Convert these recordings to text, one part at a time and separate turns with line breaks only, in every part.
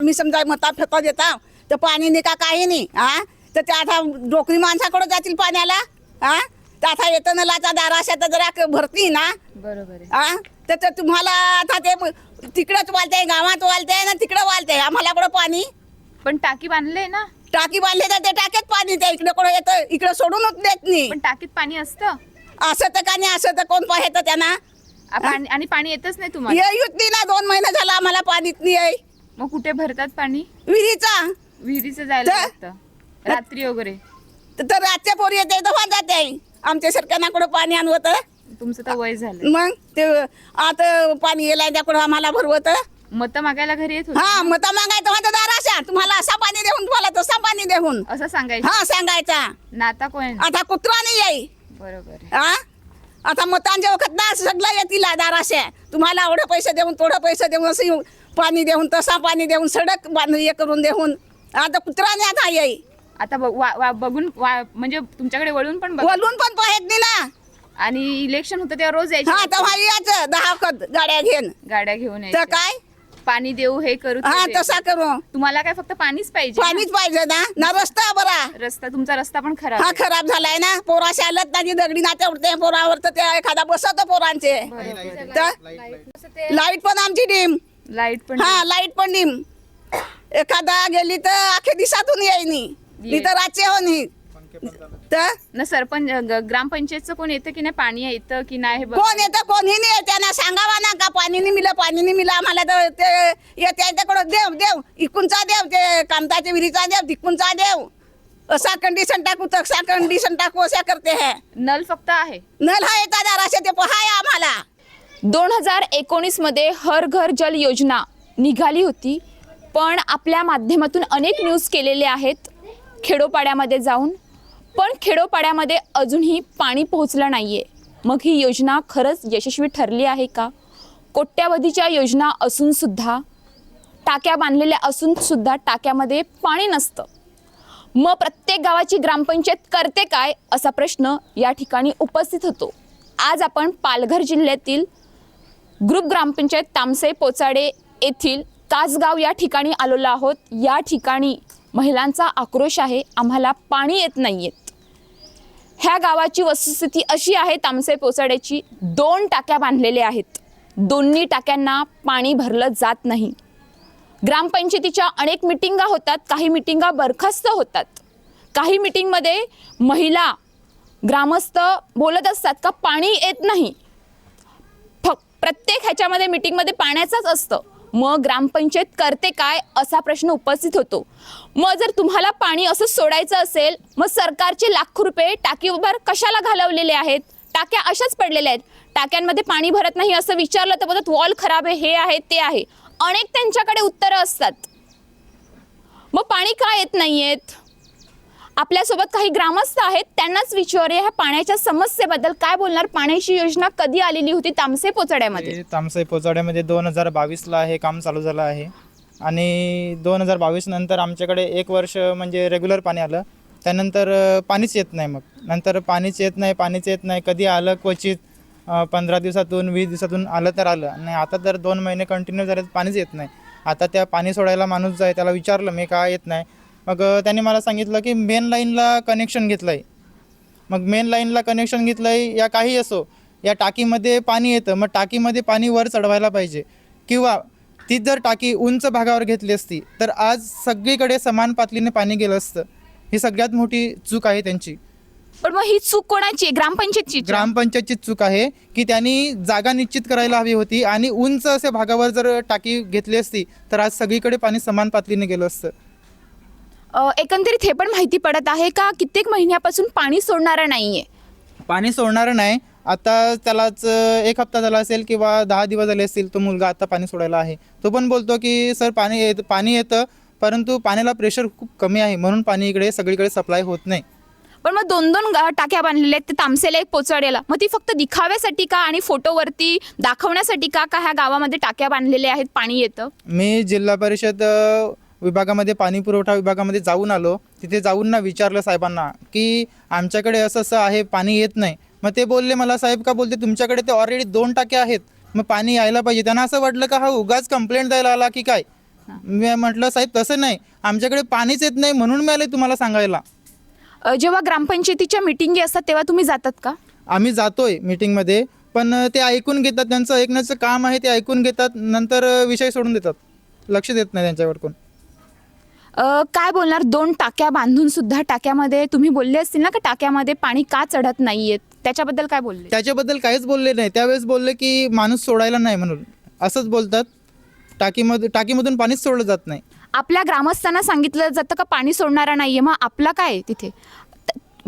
मी समजा मता फेता देता तर पाणी नाही का काही नाही हा तर ते आता डोकरी माणसाकडे जातील पाण्याला हा तर आता येतं नलाचा दाराशा तर जरा भरती ना.
बरोबर
हा तर ते तुम्हाला आता ते तिकडेच वालते गावात वालते ना तिकडे वालते आम्हाला कुठं पाणी?
पण टाकी बांधले ना.
टाकी बांधली तर ते टाकेत पाणी ते इकडे कुठं येतं इकडे सोडूनच देत नाही.
पण टाकीत पाणी असतं.
असं तर का नाही असं तर कोण पाहतं त्यांना?
आ, पाणी- आणि पाणी येतच नाही तुम्हाला.
येत नाही ना दोन महिने झाला आम्हाला पाणीच नाही आहे.
मग कुठे भरतात पाणी?
विहिरीचा.
विहिरीचं जायला
तर-
लागतं. रात्री वगैरे.
तर तर रातच्या पोरी येते तेव्हा जाते आमच्या कुठं पाणी आणवत
तुमचं तर वय झालं.
मग ते आता पाणी येला त्याकडं आम्हाला भरवत
मत मागायला घरी येत होते.
हा मत मागायचं तेव्हा दाराशा तुम्हाला असा पाणी देऊन तुम्हाला तसा पाणी देऊन.
असं सांगायचं.
हा सांगायचा.
नाता कोण?
आता कुत्रा नाही येई
बरोबर आहे.
हा? आता मतांच्या वखत ना सगळं येतील दाराशे तुम्हाला एवढे पैसे देऊन थोडं पैसे देऊन असं येऊन पाणी देऊन तसा पाणी देऊन सडक बांधून हे करून देऊन. आता कुत्रा नाही आता येई
आता ब- वा- वा- बघून वा- म्हणजे तुमच्याकडे वळून पण बघ.
वळून पण पाहत नाही ना.
आणि इलेक्शन होतं तेव्हा रोज
हा
यायचे
तेव्हा यायचं. दहा वखत गाड्या घेऊन.
गाड्या घेऊन
तर
यायचे.
काय?
पाणी देऊ हे करू ते
हा
देऊ.
तसा करू.
तुम्हाला काय फक्त पाणीच पाहिजे
पाणीच पाहिजे ना. ना रस्ता बरा.
रस्ता तुमचा रस्ता पण खराब
हा
आहे.
खराब झालाय ना. पोराशी आलत ना जी दगडी नाते उडते पोरावर तर ते एखादा बसवतो पोरांचे. तर लाइट पण आमची डिम
लाइट पण
हा लाइट पण डिम एखादा गेली तर अख्या दिवसातून येईनी. मी तर रातचे हो नाही तर?
ना सरपंच ग- ग्रामपंचायतचं कोण येतं की नाही? पाणी येतं की नाही हे बघ.
कोण येतं कोणी नाही येते. ना सांगावा ना का? पाणी नाही मिळलं पाणी नाही मिळलं आम्हाला तर ते येते त्याच्याकडं देव देव. इकूनचा देव ते कामताच्या विहिरीचा देव तिकूनचा देव. असा कंडिशन टाकू तसा कंडिशन टाकू अशा करते है.
नल फक्त आहे.
नल हा येतात दाराशे ते पहाय आम्हाला.
दोन हजार एकोणीसमध्ये हर घर जल योजना निघाली होती पण आपल्या माध्यमातून अनेक न्यूज केलेले आहेत. खेडोपाड्यामध्ये जाऊन. पण खेडोपाड्यामध्ये अजूनही पाणी पोहोचलं नाही आहे मग ही योजना खरंच यशस्वी ठरली आहे का? कोट्यावधीच्या योजना असूनसुद्धा टाक्या बांधलेल्या असूनसुद्धा टाक्यामध्ये पाणी नसतं. मग प्रत्येक गावाची ग्रामपंचायत करते काय असा प्रश्न या ठिकाणी उपस्थित होतो. आज आपण पालघर जिल्ह्यातील ग्रुप ग्रामपंचायत तामसे पोचाडे येथील कासगाव या ठिकाणी आलेलो आहोत. या ठिकाणी महिलांचा आक्रोश आहे. आम्हाला पाणी येत नाही आहेत ह्या गावाची वस्तुस्थिती अशी आहे तामसे पोचाड्याची दोन टाक्या बांधलेल्या आहेत. दोन्ही टाक्यांना पाणी भरलं जात नाही. ग्रामपंचायतीच्या अनेक मिटिंगा होतात काही मिटिंगा बरखास्त होतात. काही मिटिंगमध्ये महिला ग्रामस्थ बोलत असतात का पाणी येत नाही. प्रत्येक ह्याच्यामध्ये मिटिंगमध्ये पाण्याचाच असतं. मग ग्रामपंचायत करते काय असा प्रश्न उपस्थित होतो. मग जर तुम्हाला पाणी असं सोडायचं असेल मग सरकारचे लाखो रुपये टाकीवर कशाला घालवलेले आहेत? टाक्या अशाच पडलेल्या आहेत. टाक्यांमध्ये पाणी भरत नाही असं विचारलं तर बोलत वॉल खराब आहे हे आहे ते आहे. अनेक त्यांच्याकडे उत्तरं असतात. मग पाणी का येत नाही आहेत आपल्यासोबत काही ग्रामस्थ आहेत त्यांनाच विचारूया ह्या पाण्याच्या समस्येबद्दल. काय बोलणार? पाण्याची योजना कधी आलेली होती? तामसे पोचड्यामध्ये.
तामसे पोचाड्यामध्ये दोन हजार बावीसला हे काम चालू झालं आहे. आणि दोन हजार बावीस नंतर आमच्याकडे एक वर्ष म्हणजे रेग्युलर पाणी आलं. त्यानंतर पाणीच येत नाही मग. नंतर पाणीच येत नाही पाणीच येत नाही. कधी आलं क्वचित पंधरा दिवसातून वीस दिवसातून आलं तर आलं. आणि आता तर दोन महिने कंटिन्यू झाले तर पाणीच येत नाही. आता त्या पाणी सोडायला माणूस जो आहे त्याला विचारलं मी का येत नाही? मग त्यांनी मला सांगितलं की मेन लाईनला कनेक्शन घेतलं आहे मग मेन लाईनला कनेक्शन घेतलं आहे या काही असो या टाकीमध्ये पाणी येतं मग टाकीमध्ये पाणी वर चढवायला पाहिजे. किंवा तीच जर टाकी उंच भागावर घेतली असती तर आज सगळीकडे समान पातळीने पाणी गेलं असतं. ही सगळ्यात मोठी चूक आहे त्यांची.
पण मग ही चूक कोणाची? आहे? ग्रामपंचायतची
ग्रामपंचायतची चूक आहे की त्यांनी जागा निश्चित करायला हवी होती आणि उंच असे भागावर जर टाकी घेतली असती तर आज सगळीकडे पाणी समान पातळीने गेलं असतं.
एकंदरीत हे पण माहिती पडत आहे का कित्येक महिन्यापासून पाणी सोडणारा नाहीये?
पाणी सोडणारं नाही. आता त्यालाच एक हप्ता झाला असेल किंवा दहा दिवस झाले असतील तो मुलगा आता पाणी सोडायला आहे. तो पण बोलतो की सर पाणी येत पाणी येतं परंतु पाण्याला प्रेशर खूप कमी आहे म्हणून पाणी इकडे सगळीकडे सप्लाय होत नाही.
पण मग दोन दोन गा- टाक्या बांधलेल्या आहेत ते तामसेला एक पोचवाड्याला. मग ती फक्त दिखाव्यासाठी का आणि फोटोवरती दाखवण्यासाठी का का ह्या गावामध्ये टाक्या बांधलेल्या आहेत पाणी येतं?
मी जिल्हा परिषद अ, विभागामध्ये पाणी पुरवठा विभागामध्ये जाऊन आलो. तिथे जाऊन ना विचारलं साहेबांना की आमच्याकडे असं असं आहे पाणी येत नाही. मग ते बोलले मला साहेब का बोलते तुमच्याकडे ते ऑलरेडी दोन टाक्या आहेत. मग पाणी यायला पाहिजे. त्यांना असं वाटलं का हा उगाच कंप्लेंट द्यायला आला की काय? मी म्हटलं साहेब तसं नाही. आमच्याकडे पाणीच येत नाही म्हणून मी आले तुम्हाला सांगायला.
अ, जेव्हा ग्रामपंचायतीच्या मिटिंगी असतात तेव्हा तुम्ही जातात का?
आम्ही जातोय मीटिंगमध्ये पण ते ऐकून घेतात. त्यांचं ऐकण्याचं काम आहे ते ऐकून घेतात. नंतर विषय सोडून देतात. लक्ष देत नाही त्यांच्यावर कोण
अ, काय बोलणार? दोन टाक्या बांधून सुद्धा टाक्यामध्ये तुम्ही बोलले असतील ना की टाक्यामध्ये पाणी का चढत नाहीयेत त्याच्याबद्दल काय बोलले?
त्याच्याबद्दल काहीच बोलले नाही. त्यावेळेस बोलले की माणूस सोडायला नाही म्हणून. असंच बोलतात. टाकीमध्ये टाकीमधून पाणीच सोडलं जात नाही.
आपल्या ग्रामस्थांना सांगितलं जातं का पाणी सोडणारा नाहीये? मग आपला काय आहे तिथे?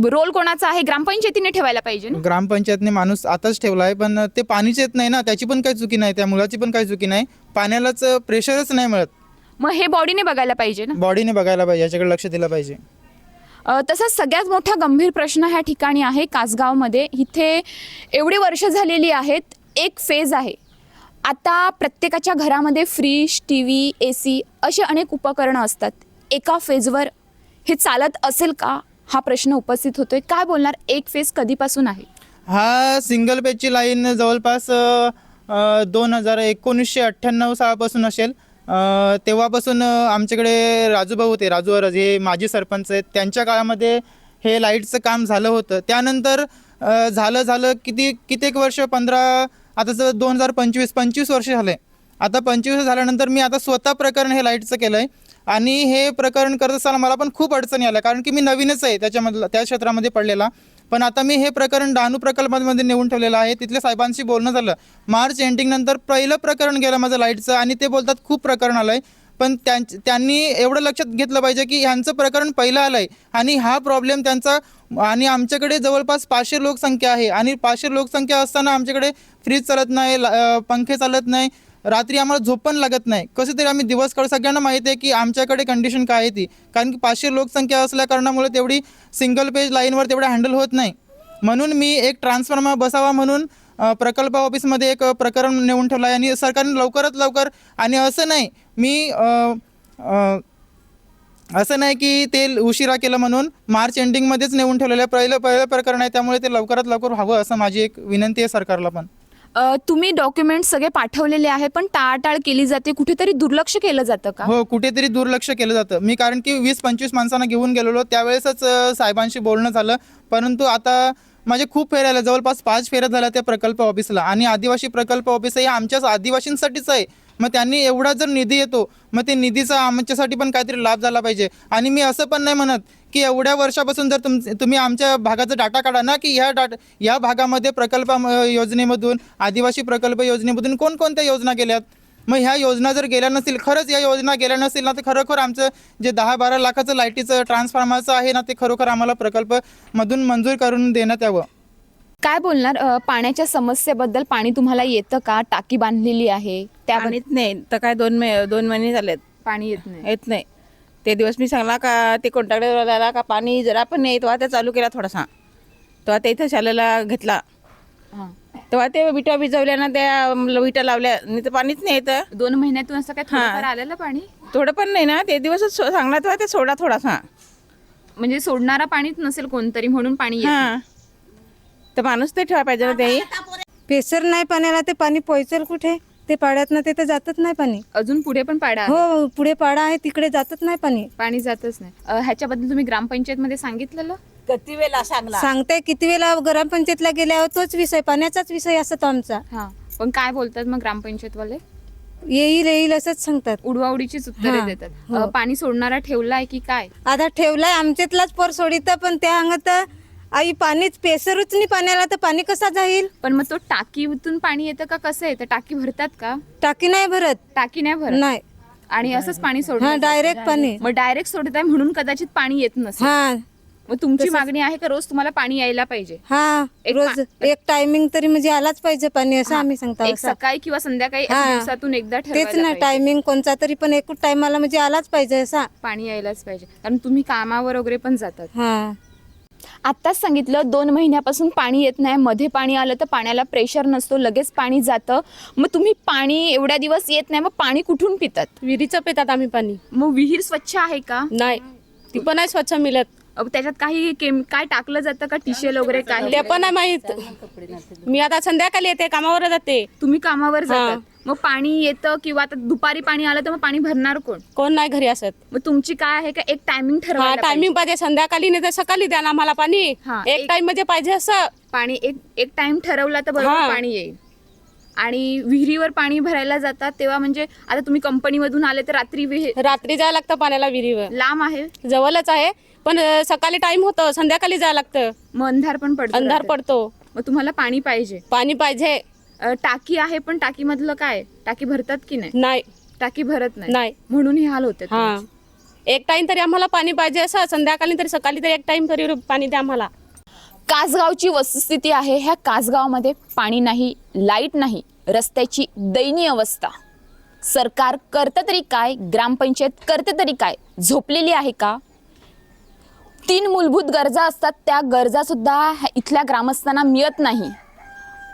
रोल कोणाचा आहे? ग्रामपंचायतीने ठेवायला पाहिजे ना.
ग्रामपंचायतने माणूस आताच ठेवला आहे पण ते पाणीच येत नाही ना. त्याची पण काही चुकी नाही. त्या मुलाची पण काही चुकी नाही. पाण्यालाच प्रेशरच नाही मिळत.
मग हे बॉडीने बघायला पाहिजे ना?
बॉडीने बघायला पाहिजे याच्याकडे लक्ष दिलं पाहिजे.
अ, तसंच सगळ्यात मोठा गंभीर प्रश्न ह्या ठिकाणी आहे कासगावमध्ये. इथे एवढी वर्ष झालेली आहेत एक फेज आहे. आता प्रत्येकाच्या घरामध्ये fridge T V A C अशी अनेक उपकरणं असतात. एका फेजवर हे चालत असेल का? हा प्रश्न उपस्थित होतोय. काय बोलणार? एक फेज कधीपासून आहे?
हा सिंगल पेजची लाईन जवळपास दोन हजार एकोणीसशे अठ्ठ्याण्णव सालापासून असेल. तेव्हापासून आमच्याकडे राजूभाऊ होते राजू अरज हे माजी सरपंच आहेत. त्यांच्या काळामध्ये हे लाईटचं काम झालं होतं. त्यानंतर झालं झालं किती कित्येक वर्ष पंधरा आता जर दोन हजार पंचवीस पंचवीस वर्ष झाले. आता पंचवीस झाल्यानंतर मी आता स्वतः प्रकरण हे लाईटचं केलं आहे आणि हे प्रकरण करत असताना मला पण खूप अडचणी आल्या कारण की मी नवीनच आहे त्याच्यामधलं त्या क्षेत्रामध्ये पडलेला. पण आता मी हे प्रकरण डहाणू प्रकल्पामध्ये नेऊन ठेवलेलं आहे. तिथल्या साहेबांशी बोलणं झालं. मार्च एंडिंग नंतर पहिलं प्रकरण गेलं माझं लाईटचं आणि ते बोलतात खूप प्रकरण आलं आहे पण त्यां त्यांनी एवढं लक्षात घेतलं पाहिजे की ह्यांचं प्रकरण पहिलं आलं आहे आणि हा प्रॉब्लेम त्यांचा आणि आमच्याकडे जवळपास पाचशे लोकसंख्या आहे आणि पाचशे लोकसंख्या असताना आमच्याकडे फ्रीज चालत नाही पंखे चालत नाही. रात्री आम्हाला झोप पण लागत नाही. कसं तरी आम्ही दिवस काढू सगळ्यांना माहिती आहे की आमच्याकडे कंडिशन काय आहे ती. कारण की पाचशे लोकसंख्या असल्या कारणामुळे तेवढी सिंगल पेज लाईनवर तेवढं हँडल होत नाही. म्हणून मी एक ट्रान्सफॉर्मर बसावा म्हणून प्रकल्प ऑफिसमध्ये एक प्रकरण नेऊन ठेवलं आहे आणि सरकारने लवकरात लवकर आणि असं नाही मी असं नाही की ते उशिरा केलं म्हणून मार्च एंडिंगमध्येच नेऊन ठेवलेलं आहे. पहिलं पहिलं प्रकरण आहे त्यामुळे ते लवकरात लवकर व्हावं असं माझी एक विनंती आहे सरकारला पण.
अ, तुम्ही डॉक्युमेंट सगळे पाठवलेले आहे पण टाळाटाळ केली जाते. कुठेतरी दुर्लक्ष केलं जातं का?
हो कुठेतरी दुर्लक्ष केलं जातं. मी कारण की वीस पंचवीस माणसांना घेऊन गेलेलो. त्यावेळेसच अ, साहेबांशी बोलणं झालं. परंतु आता माझे खूप फेऱ्या आल्या जवळपास पाच फेऱ्या झाल्या त्या प्रकल्प ऑफिसला आणि आदिवासी प्रकल्प ऑफिस हे आमच्याच आदिवासींसाठीच आहे. मग त्यांनी एवढा जर निधी येतो मग ते निधीचा आमच्यासाठी पण काहीतरी लाभ झाला पाहिजे. आणि मी असं पण नाही म्हणत की एवढ्या वर्षापासून जर तुम तुम्ही आमच्या भागाचा डाटा काढा ना की ह्या डाटा या भागामध्ये प्रकल्प योजनेमधून आदिवासी प्रकल्प योजनेमधून कोणकोणत्या योजना केल्यात मग ह्या योजना जर गेल्या नसतील खरंच या योजना गेल्या नसतील ना तर खरोखर आमचं जे दहा बारा लाखाचं लाईटीचं ट्रान्सफॉर्मरचं आहे ना ते खरोखर आम्हाला प्रकल्पमधून मंजूर करून देण्यात यावं.
काय बोलणार? अ, पाण्याच्या समस्येबद्दल पाणी तुम्हाला येतं का? टाकी बांधलेली आहे त्याबद्दल
पाणीच नाही. तर काय दोन मे दोन महिने झालेत.
पाणी येत नाही.
येत नाही. ते दिवस मी सांगला का ते कॉन्ट्रॅक्टरवाल्याला का पाणी जरा पण नाही. तेव्हा ते चालू केला थोडासा. तेव्हा ते इथं शाळेला घेतला.
हां.
तेव्हा ते विटा भिजवल्या ना त्या म, विटा लावल्या. नाही तर पाणीच नाही येतं
दोन महिन्यातून असं काय थोडंफार आलेलं पाणी?
थोडं पण नाही ना. ते दिवसच सो- सांगला तेव्हा ते सोडा थोडासा.
म्हणजे सोडणारा पाणीच नसेल कोणतरी म्हणून पाणी येत.
हां. तर माणूस ते ठेवा पाहिजे ना ते.
पेसर नाही पाण्याला ते पाणी पोहोचेल कुठे? ते पाड्यात ते तर जातच नाही पाणी.
अजून पुढे पण पाडा आहे.
हो पुढे पाडा आहे तिकडे जातच नाही पाणी.
पाणी जातच नाही. अ, ह्याच्याबद्दल तुम्ही ग्रामपंचायत मध्ये सांगितलेलं?
किती वेळा सांगला?
सांगते किती वेळा ग्रामपंचायतला गेल्यावर तोच विषय पाण्याचाच विषय असतो आमचा.
हा. पण काय बोलतात मग ग्रामपंचायत वाले
येईल येईल असंच सांगतात.
उडवाउडीचीच उत्तरे
हा,
देतात.
हो.
पाणी सोडणारा ठेवलाय की काय?
आता ठेवलाय आमच्यातलाच पोर सोडित पण त्या अंगात आई पाणीच पेसरच नाही पाण्याला तर पाणी कसा जाईल?
पण मग तो टाकीतून पाणी येतं का? कसं येतं? टाकी भरतात का?
टाकी नाही भरत.
टाकी नाही भरत?
नाही.
आणि असंच पाणी
हा
सोडत
डायरेक्ट पाणी.
मग डायरेक्ट सोडताय म्हणून कदाचित पाणी येत नसेल.
हा.
मग तुमची मागणी आहे का रोज तुम्हाला पाणी यायला पाहिजे?
हा.
एक
रोज एक टायमिंग तरी म्हणजे आलाच पाहिजे पाणी असं आम्ही सांगतो
एक
असं.
सकाळी किंवा संध्याकाळी
हा.
दिवसातून एकदा
तेच
ठरवायला
ना
पाहिजे.
टायमिंग कोणता तरी पण एकूच टायमाला म्हणजे आलाच पाहिजे असा.
पाणी यायलाच पाहिजे. कारण तुम्ही कामावर वगैरे पण जातात.
हा.
आत्ताच सांगितलं दोन महिन्यापासून पाणी येत नाही मध्ये पाणी आलं तर पाण्याला प्रेशर नसतो लगेच पाणी जातं. मग तुम्ही पाणी एवढ्या दिवस येत नाही मग पाणी कुठून पितात?
विहिरीचं पितात आम्ही पाणी.
मग विहीर स्वच्छ आहे का?
नाही. ती पण नाही स्वच्छ मिळत.
अ, त्याच्यात काही केम काय टाकलं जातं का? टिशेल वगैरे काही
ते पण नाही माहीत. मी आता संध्याकाळी येते कामावर जाते.
तुम्ही कामावर
हा.
जातात मग पाणी येतं किंवा आता दुपारी पाणी आलं तर मग पाणी भरणार कोण?
कोण नाही घरी असत.
मग तुमची काय आहे का? एक टायमिंग
हा
ठरवायला
टायमिंग पाहिजे. संध्याकाळी नाही तर सकाळी द्या ना आम्हाला पाणी.
हा,
एक
एक-
टाइममध्ये पाहिजे असं.
पाणी एक एक टाइम ठरवला तर बरोबर. पाणी येईल. आणि विहिरीवर पाणी भरायला जातात तेव्हा म्हणजे आता तुम्ही कंपनीमधून आले तर रात्री विहीर
रात्री जायला लागतं पाण्याला विहिरीवर.
लांब आहे.
जवळच आहे. पण अं, सकाळी टाइम होतं. संध्याकाळी जायला लागतं.
मग अंधार पण पडतो
अंधार
रात्री.
पडतो.
मग तुम्हाला पाणी पाहिजे.
पाणी पाहिजे.
अ, टाकी आहे पण टाकीमधलं काय? टाकी भरतात की नाही?
नाही.
टाकी भरत नाही?
नाही.
म्हणून हे हाल होते
हा. एक टाइम तरी आम्हाला पाणी पाहिजे असं संध्याकाळी तरी सकाळी तरी एक टाइम तरी पाणी द्या आम्हाला.
कासगावची वस्तुस्थिती आहे ह्या कासगावमध्ये पाणी नाही लाइट नाही रस्त्याची दयनीय अवस्था. सरकार करतं तरी काय ग्रामपंचायत करते तरी काय झोपलेली आहे का? तीन मूलभूत गरजा असतात त्या गरजा सुद्धा ह्या इथल्या ग्रामस्थांना मिळत नाही.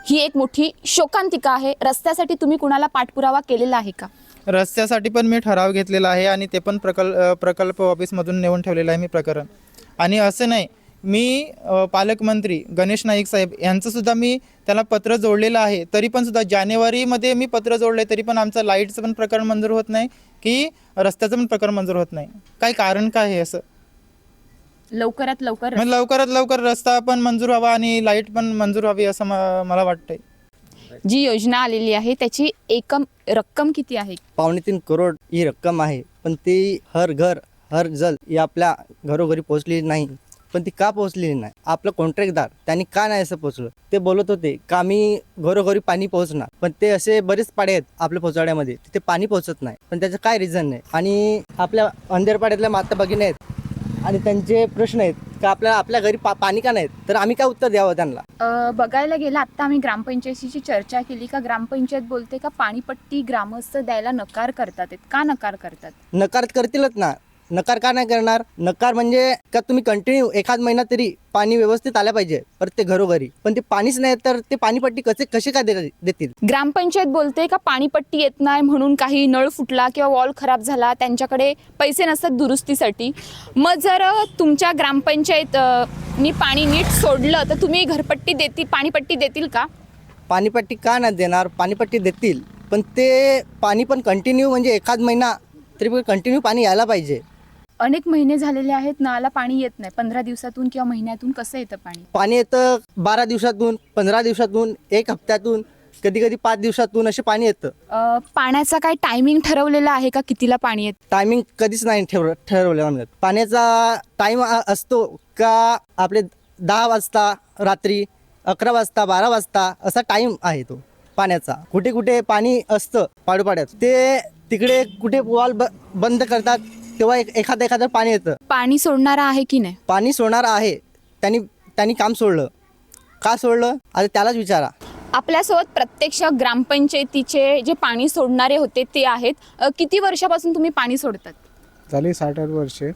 ही एक मोठी शोकांतिका आहे. रस्त्यासाठी तुम्ही कुणाला पाठपुरावा केलेला आहे का?
रस्त्यासाठी पण मी ठराव घेतलेला आहे आणि ते पण प्रकल्प प्रकल्प ऑफिसमधून नेऊन ठेवलेलं आहे मी प्रकरण. आणि असं नाही मी पालकमंत्री गणेश नाईक साहेब यांचंसुद्धा मी त्याला पत्र जोडलेलं आहे तरी पण सुद्धा जानेवारीमध्ये मी पत्र जोडलं आहे तरी पण आमचं लाईटचं पण प्रकरण मंजूर होत नाही की रस्त्याचं पण प्रकरण मंजूर होत नाही. काय कारण काय आहे असं?
लवकरात लवकर
मग लवकरात लवकर रस्ता पण मंजूर व्हावा आणि लाइट पण मंजूर व्हावी असं म- मला वाटतंय.
जी योजना आलेली आहे त्याची एकम रक्कम किती आहे?
पावणे तीन करोड ही रक्कम आहे पण ती हर घर हर जल ही आपल्या घरोघरी पोहोचलेली नाही. पण ती का पोहोचलेली नाही? आपलं कॉन्ट्रॅक्टदार त्यांनी का नाही असं पोहोचलं? ते बोलत होते का आम्ही घरोघरी पाणी पोहोचणार? पण ते असे बरेच पाडे आहेत आपल्या पोचाड्यामध्ये तिथे पाणी पोहोचत नाही. पण त्याचं काय रिझन नाही आणि आपल्या अंधेरपाड्यातल्या माता भगिनी आहेत आणि त्यांचे प्रश्न आहेत का आपल्या आपल्या घरी पा पाणी का नाहीत? तर आम्ही काय उत्तर द्यावं त्यांना?
अ, बघायला गेलं आता आम्ही ग्रामपंचायतीची चर्चा केली का ग्रामपंचायत बोलते का पाणीपट्टी ग्रामस्थ द्यायला नकार करतात आहेत. का नकार करतात?
नकार करतीलच ना. नकार का नाही करणार? नकार म्हणजे का तुम्ही कंटिन्यू एखाद महिना तरी पाणी व्यवस्थित आल्या पाहिजे प्रत्येक घरोघरी. पण ते पाणीच नाही तर ते पाणीपट्टी कसे कसे काय दे- देतील?
ग्रामपंचायत बोलते का पाणीपट्टी येत नाही म्हणून काही नळ फुटला किंवा वॉल खराब झाला त्यांच्याकडे पैसे नसतात दुरुस्तीसाठी. मग जर अ, तुमच्या ग्रामपंचायत अ, नी पाणी नीट सोडलं तर तुम्ही घरपट्टी देतील पाणीपट्टी देतील का?
पाणीपट्टी का नाही देणार? पाणीपट्टी देतील पण ते पाणी पण कंटिन्यू म्हणजे एखाद महिना तरी कंटिन्यू पाणी यायला पाहिजे.
अनेक महिने झालेले आहेत नळाला पाणी येत नाही. पंधरा दिवसातून किंवा महिन्यातून कसं येतं पाणी?
पाणी येतं बारा दिवसातून पंधरा दिवसातून एक हप्त्यातून कधी कधी पाच दिवसातून असे पाणी येतं.
अ, पाण्याचा काय टायमिंग ठरवलेला आहे का कितीला पाणी येत?
टायमिंग कधीच नाही ठेव ठरवलेला म्हणत पाण्याचा टाईम असतो का आपले दहा वाजता रात्री अकरा वाजता बारा वाजता असा टाईम आहे तो पाण्याचा. कुठे कुठे पाणी असतं पाडोपाड्यात. ते तिकडे कुठे वॉल बंद करतात तेव्हा एक एखादं एखादं पाणी येतं.
पाणी सोडणारा आहे की नाही?
पाणी सोडणार आहे. त्यांनी त्यांनी काम सोडलं. का सोडलं? आता त्यालाच विचारा.
आपल्यासोबत प्रत्यक्ष ग्रामपंचायतीचे जे पाणी सोडणारे होते ते आहेत. अ, किती वर्षापासून तुम्ही पाणी सोडतात?
झाली साठ आठ वर्षे.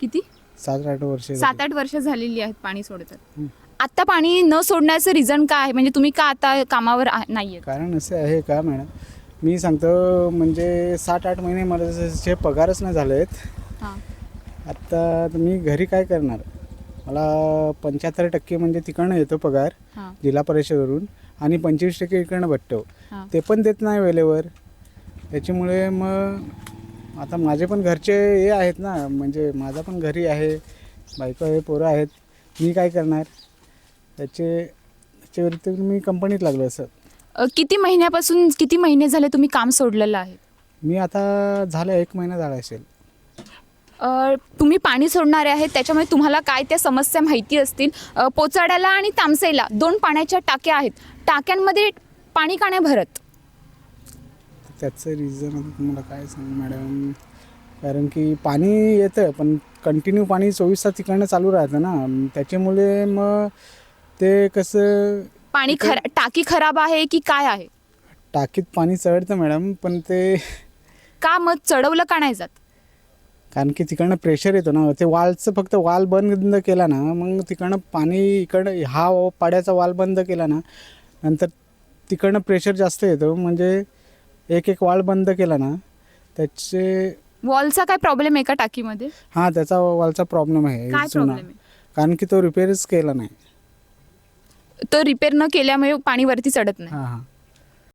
किती?
सात आठ वर्षे
सात आठ वर्ष झालेली आहेत पाणी सोडतात.
आता पाणी न सोडण्याचं रिझन काय आहे? म्हणजे तुम्ही का आता कामावर आ- नाहीये
कारण असे आहे का मॅडम? मी सांगतो म्हणजे सात आठ महिने मला जे पगारच नाही झाले आहेत आत्ता तर मी घरी काय करणार? मला पंच्याहत्तर टक्के म्हणजे तिकडनं येतो पगार जिल्हा परिषदेवरून आणि पंचवीस टक्के इकडनं भेटतो
हां.
ते पण देत नाही वेळेवर त्याच्यामुळे मग आता माझे पण घरचे हे आहेत ना म्हणजे माझा पण घरी आहे बायको आहे पोरं आहेत मी काय करणार? त्याचे त्याच्या मी कंपनीत लागलो असं.
अ, किती महिन्यापासून किती महिने झाले तुम्ही काम सोडलेलं आहे?
मी आता झालं एक महिना झाला असेल
अ, तुम्ही पाणी सोडणारे आहेत त्याच्यामुळे तुम्हाला काय त्या समस्या माहिती असतील? अ, पोचाड्याला आणि तामसेला दोन पाण्याच्या टाक्या आहेत. टाक्यांमध्ये पाणी का नाही भरत?
त्याचं रिझन तुम्हाला काय सांगू मॅडम कारण की पाणी येतं पण कंटिन्यू पाणी चोवीस तास तिकडनं चालू राहतं ना. त्याच्यामुळे मग ते कसं
पाणी खरा टाकी खराब आहे की काय आहे?
टाकीत पाणी चढतं मॅडम पण ते
का मग चढवलं का नाही जात?
कारण की तिकडनं प्रेशर येतो ना. ते वालचं फक्त वाल बंद केला ना मग तिकडनं पाणी इकडं हा पाड्याचा वाल बंद केला ना नंतर तिकडनं प्रेशर जास्त येतो. म्हणजे एक एक वाल बंद केला ना त्याचे
वॉलचा काय प्रॉब्लेम आहे का टाकीमध्ये?
हां त्याचा वालचा प्रॉब्लेम आहे.
काय
जुना.
प्रॉब्लेम आहे?
कारण की तो रिपेअरच केला नाही.
तो रिपेअर न केल्यामुळे पाणी वरती चढत नाही.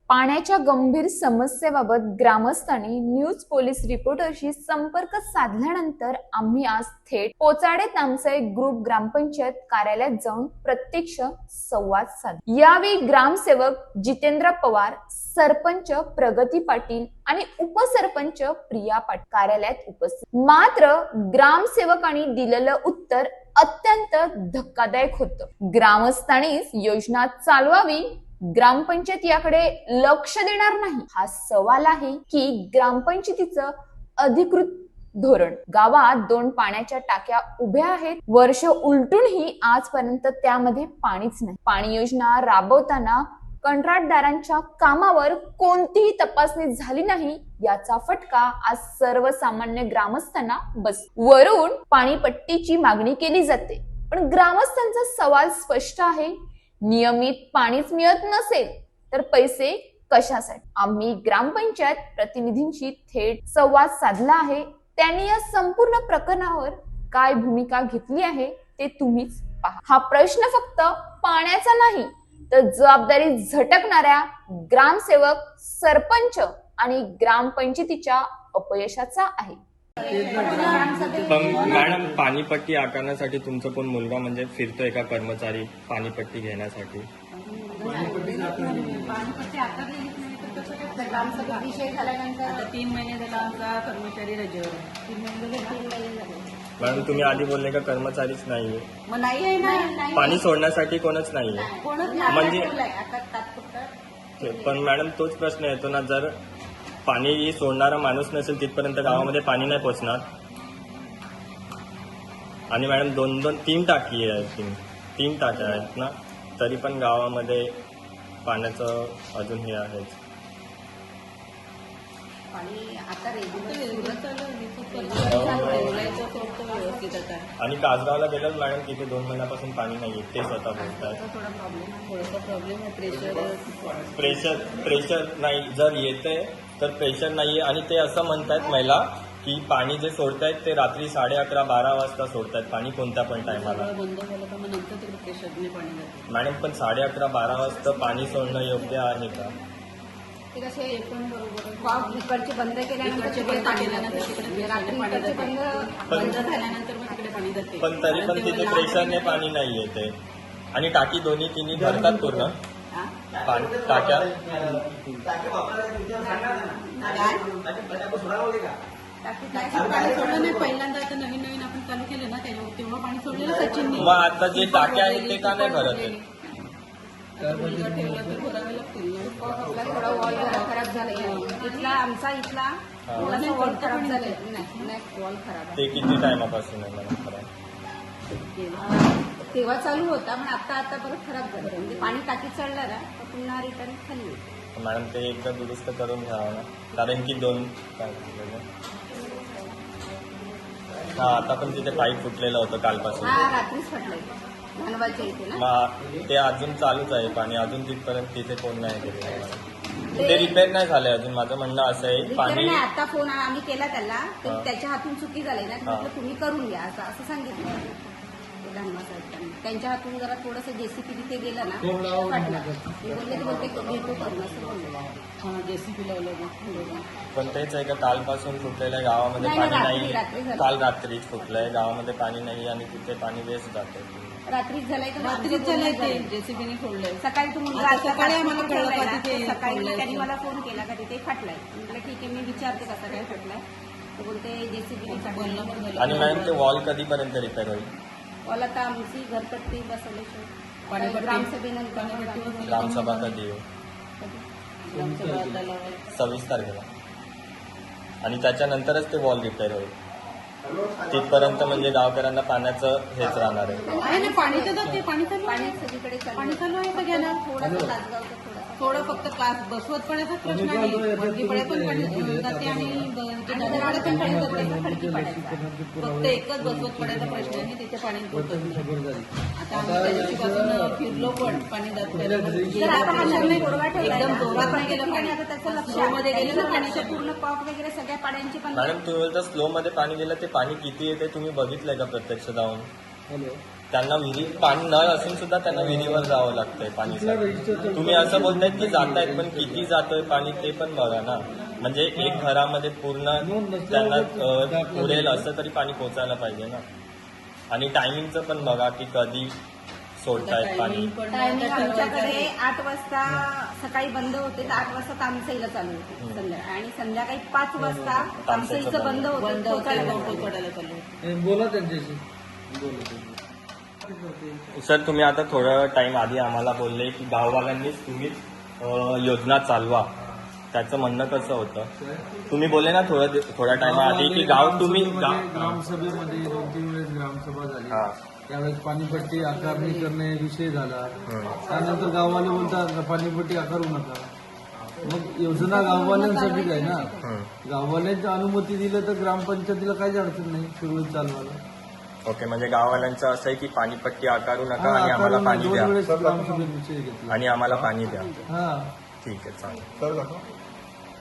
पाण्याच्या गंभीर समस्येबाबत ग्रामस्थांनी न्यूज पोलीस रिपोर्टरशी संपर्क साधल्यानंतर आम्ही आज थेट पोचाडे तामसाई ग्रुप ग्रामपंचायत कार्यालयात जाऊन प्रत्यक्ष संवाद साधला. यावेळी ग्रामसेवक जितेंद्र पवार सरपंच प्रगती पाटील आणि उपसरपंच प्रिया पाटील कार्यालयात उपस्थित. मात्र ग्रामसेवकांनी दिलेलं उत्तर अत्यंत धक्कादायक होतं. ग्रामस्थांनीच योजना चालवावी ग्रामपंचायत याकडे लक्ष देणार नाही. हा सवाल आहे की ग्रामपंचायतीचं अधिकृत धोरण. गावात दोन पाण्याच्या टाक्या उभ्या आहेत. वर्ष उलटूनही आजपर्यंत त्यामध्ये पाणीच नाही. पाणी योजना राबवताना कंत्राटदारांच्या कामावर कोणतीही तपासणी झाली नाही याचा फटका आज सर्वसामान्य ग्रामस्थांना बस वरून पाणीपट्टीची मागणी केली जाते. पण ग्रामस्थांचा सवाल स्पष्ट आहे. नियमित पाणीच मिळत नसेल तर पैसे कशासाठी? आम्ही ग्रामपंचायत प्रतिनिधींशी थेट संवाद साधला आहे. त्यांनी या संपूर्ण प्रकरणावर काय भूमिका घेतली आहे ते तुम्हीच पहा. हा प्रश्न फक्त पाण्याचा नाही तर जबाबदारी झटकणाऱ्या ग्रामसेवक सरपंच आणि ग्रामपंचायतीच्या अपयशाचा आहे.
मॅडम पाणीपट्टी आकारण्यासाठी तुमचा कोण मुलगा म्हणजे फिरतोय का कर्मचारी पाणीपट्टी घेण्यासाठी.
आता तीन महिने झाला आमचा कर्मचारी रजेवर आहे. तीन महिने झाले तीन महिने झाले.
मॅडम तुम्ही आधी बोलले का कर्मचारीच नाहीये?
मग नाही आहे ना?
पाणी सोडण्यासाठी कोणच नाहीये.
कोणच नाही
म्हणजे-
ठेवलंय. आता तात्पुरतं.
पण मॅडम तोच प्रश्न येतो ना जर पाणी सोडणारा माणूस नसेल तिथपर्यंत गावामध्ये पाणी नाही पोहोचणार आणि मॅडम दोन दोन तीन टाकी आहे तीन तीन टाक्या आहेत ना? तरी पण गावामध्ये पाण्याचं अजून हे आहे
पाणी आता रेग्युलर चालू आहे. बोलायचं फक्त व्यवस्थित आता.
आणि कासगावला गेलं मॅडम तिथे दोन महिन्यापासून पाणी नाही ते स्वतः बोलतात
आता थोडा प्रॉब्लेम आहे. थोडासा प्रॉब्लेम आहे. प्रेशर
प्रेशर प्रेशर नाही. जर येते तर प्रेशर नाहीये. आणि ते असं म्हणतायत महिला की पाणी जे सोडतायत ते रात्री साडे अकरा बारा वाजता सोडतायत पाणी कोणत्या पण टायमाला
बंद झालं का मग नंतर तिकडे प्रेशरने पाणी जाते
मॅडम पण साडे अकरा बारा वाजता पाणी सोडणं योग्य आहे का?
हे पण बरोबर इकडचे बंद केल्यानंतर तिकडे पाणी जाते. रात्री इकडचे बंद बंद झाल्यानंतर मग तिकडे पाणी जाते.
पण तरी पण तिथे प्रेशरने पाणी नाही येते आणि टाकी दोन्ही तिन्ही भरतात. पूर्ण? टाक्या
पहिल्यांदा आता नवीन नवीन आपण चालू केलं ना तेव्हा तेव्हा पाणी सोडलेलं सचिनने
मग आता जे टाक्या आहेत ते का नाही भरत
थोडा वॉल खराब झालाय इथला आमचा इथला वॉल खराब झालाय. नाही नाही वॉल खराब
ते किती टायमापासून आहे
तेव्हा चालू होता पण आता आता परत खराब झालं म्हणजे पाणी टाकीत चढलं ना तर पुन्हा रिटर्न खाली.
मॅडम ते एकदा दुरुस्त करून घ्यावं ना कारण की दोन? हा आता पण तिथे पाईप फुटलेलं होतं कालपासून
हा रात्रीच फटलंय धनवाच्या इथे ना
मग ते अजून चालूच आहे पाणी अजून तिथपर्यंत तिथे कोण नाही. ते रिपेअर नाही झालंय अजून माझं म्हणणं असं आहे पाणी
नाही आता फोन आम्ही केला त्याला तर
हा.
त्याच्या हातून चुकी झाली ना तर
हा.
म्हटलं तुम्ही करून घ्या असं असं सांगितलं ते साहेबांनी. त्यांच्या हातून जरा थोडंसं जेसीपी तिथे गेलं ना फाटलं. मी बोलले की बोलते घेतो करून असं बोलले
हा जेसीबी लावलं मग.
पण तेच आहे का कालपासून फुटलेलं आहे गावामध्ये
नाही,
पाणी
रात्री-
नाही.
रात्री झालं.
काल रात्रीच फुटलंय गावामध्ये पाणी नाही आणि तिथे पाणी वेस्ट जाते
रात्रीच झालंय तर
रात्रीच झालंय ते. जेसीबीने फोडलंय.
सकाळी तो मुलगा
आता
आता
सकाळी आम्हाला कळलं का
ठेवलाय. ना,
तिथे
तर सकाळी
फोडलंय
त्यांनी
असं.
मला फोन केला का तिथे फाटलाय. म्हटलं ठीक आहे मी विचारते कसा काय फाटलाय. तर बोलते जेसीबी
बोलणं पण झालं
आणि मॅडम ते वॉल कधीपर्यंत रिपेअर होईल?
वॉल आता आमची घरपट्टी बसवल्याशिवाय ग्रामसभेनंतर
ग्रामसभा कधी येऊ. सव्वीस तारखेला. आणि त्याच्यानंतरच ते वॉल रिपेअर होईल. तिथपर्यंत म्हणजे गावकऱ्यांना पाण्याचं हेच राहणार आहे.
आहे ना पाणी तर जाते पाणी चालू
पाणी सगळीकडे चालू
पाणी चालू आहे सगळ्यांना
थोडंसं तासगावचं थोडं
थोडं फक्त क्लास बसवत पडायचा प्रश्न आहे वरतीपडे पण पाणी जाते आणि दरवाडे पण पाणी जाते
खडकी पाडायचा
फक्त एकच बसवत पडायचा प्रश्न आहे तिथे पाणी पोहोचत नाही आता आम्ही त्या दिवशीपासून फिरलो पण पाणी जात नाही.
हा निर्णय
एकदम. जोरात गेलं
आणि
पाणी
आता त्याचं लक्ष
Slow मध्ये गेलं ना
त्याचं
पाणी.
लक्ष पूर्ण पॉट वगैरे सगळ्या पाड्यांची पण
मॅडम तुम्ही बोलता स्लो मध्ये पाणी गेलं ते पाणी किती येते तुम्ही बघितलंय का प्रत्यक्ष जाऊन? त्यांना विहिरी पाणी नळ असून सुद्धा त्यांना विहिरीवर जावं लागतंय पाणीसाठी तुम्ही असं बोलतायत की जातायत पण किती जातोय पाणी ते पण बघा ना. म्हणजे एक घरामध्ये पूर्ण त्यांना पुरेल असं तरी पाणी पोचायला पाहिजे ना. आणि टायमिंगचं पण बघा की कधी सोडतायत पाणी.
टायमिंग आमच्याकडे आठ वाजता सकाळी बंद होते तर आठ वाजता तामसईला चालू होते संध्याकाळी आणि संध्याकाळी पाच वाजता तामसईचं बंद होतं.
बोला त्यांच्याशी.
सर तुम्ही आता थोडं टाइम आधी आम्हाला बोलले की गाववाल्यांनीच तुम्ही अ, योजना चालवा. त्याचं म्हणणं कसं होतं? तुम्ही बोलले ना थोडं थोड्या टाइम आधी की गाव तुम्ही गा-
ग्रामसभेमध्ये दोन तीन वेळेस ग्रामसभा झाली.
हा.
त्यावेळेस पाणीपट्टी आकारणी करणे विषय झाला. त्यानंतर गाववाले बोलतात पाणीपट्टी आकारू नका. मग योजना गाववाल्यांसाठीच आहे ना? गाववाल्यांची अनुमती दिलं तर ग्रामपंचायतीला काहीच अडचण नाही सुरळीत चालवायला.
ओके म्हणजे गाववाल्यांचं असं आहे की पाणीपट्टी आकारू नका आणि आम्हाला पाणी द्या. आणि आम्हाला पाणी द्या.
हा.
ठीक आहे चालेल.